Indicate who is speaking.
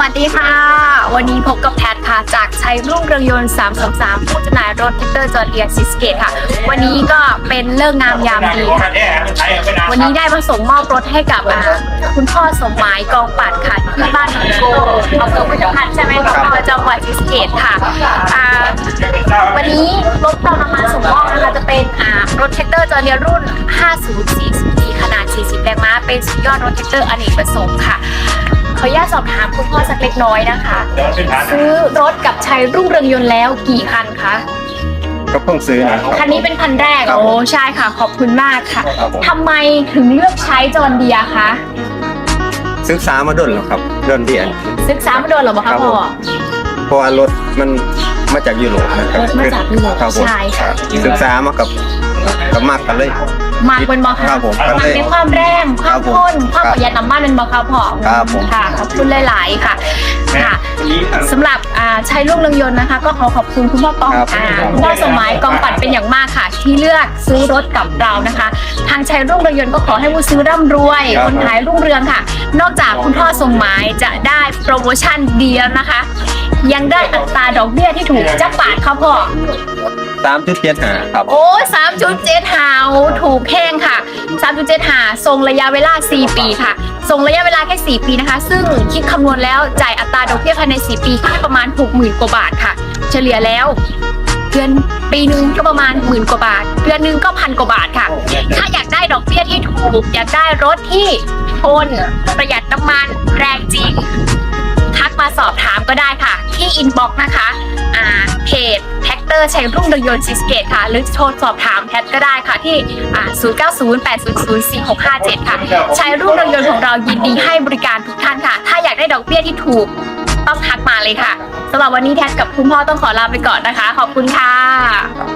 Speaker 1: วัสดีค่ะ วันนี้พบกับแพทค่ะจากชัยรุ่งเรืองยนต์ 333 ผู้จำหน่ายรถแท็กเตอร์จอร์เดียซิสเกตค่ะ วันนี้ก็เป็นเลิกษ์งามยามดีค่ะ วันนี้ได้มาส่งมอบรถให้กับอ่าคุณพ่อสมหมายกองปัดค่ะที่บ้านหนองโกอำเภอพุทธพันธ์ใช่ไหมคะจังหวัดศรีสะเกษค่ะอ่าวันนี้รถเรานำมาส่งมอบนะคะจะเป็นอ่ารถแท็กเตอร์จอร์เดียรุ่น 5040ขนาด 40 แรงม้า เป็นสุดยอดรถแท็กเตอร์อเนกประสงค์ค่ะข ออนุญาตสอบถามคุณพ่อสักเล็กน้อยนะคะซื้อรถกับชัยรุ่งเรืองยนต์แล้วกี่คันคะ
Speaker 2: ก็เพิ่งซื้อนะ
Speaker 1: คันนี้เป็นคันแรก
Speaker 2: ครับ
Speaker 1: โอ้ใช่ค่ะขอบคุณมากค่ะ
Speaker 2: ครับผม
Speaker 1: ทำไมถึงเลือกใช้จอร์เดียคะ
Speaker 2: ศึกษามาดนแล้วครับดนเดียน
Speaker 1: ศึกษามาโดนเหรอคะ
Speaker 2: ครับผม
Speaker 1: พ่อ
Speaker 2: เพราะว่ารถมันมาจากยุโรปนะครับ
Speaker 1: รถมาจากยุโรป
Speaker 2: ครับผม
Speaker 1: ใช่ค่ะ
Speaker 2: ศึกษามากับ กับมากกันเลย
Speaker 1: มากเป็นบอคะ
Speaker 2: ครับผม
Speaker 1: มากในความแรงค
Speaker 2: ครั
Speaker 1: วาม
Speaker 2: บผม
Speaker 1: ข้นความ
Speaker 2: ครับ
Speaker 1: ประหยัดน้ำมันเป็นบอคะพ่อ
Speaker 2: ครับผม
Speaker 1: ค่ะขอบคุณหลาย ๆ ค่ะค่ะสำหรับอ่าชัยรุ่งเรืองยนต์นะคะ ก็ขอขอบคุณคุณพ่อกอง
Speaker 2: ครับ
Speaker 1: อ่าคุณพ่อสมหมายกองปัดเป็นอย่างมากค่ะ ที่เลือกซื้อรถกับเรานะคะ ทางชัยรุ่งเรืองยนต์ก็ขอให้ผู้ซื้อร่ำรวย
Speaker 2: ครับ
Speaker 1: คนขายรุ่งเรืองค่ะ นอกจากคุณพ่อสมหมายจะได้โปรโมชั่นดีแล้วนะคะ ยังได้อัตราดอกเบี้ยที่ถูกจักบาทค่ะพ่อ
Speaker 2: สามจุดเจ็ดหาครับ
Speaker 1: โอ้สามจุดเจ็ดหาถูกแห้งค่ะสามจุดเจ็ดหาทรงระยะเวลา 4 ปีค่ะ ทรงระยะเวลาแค่ 4 ปีนะคะ ซึ่งคิดคำนวณแล้วจ่ายอัตราดอกเบี้ยภายใน 4 ปีแค่ประมาณ 60,000 กว่าบาทค่ะ เฉลี่ยแล้วเดือนปีหนึ่งก็ประมาณหมื่นกว่าบาท เดือนหนึ่งก็พันกว่าบาทค่ะ ถ้าอยากได้ดอกเบี้ยที่ถูก อยากได้รถที่ทนประหยัดน้ำมันแรงจริงทักมาสอบถามก็ได้ค่ะ ที่อินบ็อกซ์นะคะอ่าเพจแท็กเตอร์ชัยรุ่งเรืองยนต์ซิสเกตค่ะ หรือโทรสอบถามแพทก็ได้ค่ะที่อ่า0908004657 ค่ะชัยรุ่งเรืองยนต์ของเรายินดีให้บริการทุกท่านค่ะ ถ้าอยากได้ดอกเบี้ยที่ถูก ต้องทักมาเลยค่ะ สำหรับวันนี้แท็กกับคุณพ่อต้องขอลาไปก่อนนะคะ ขอบคุณค่ะ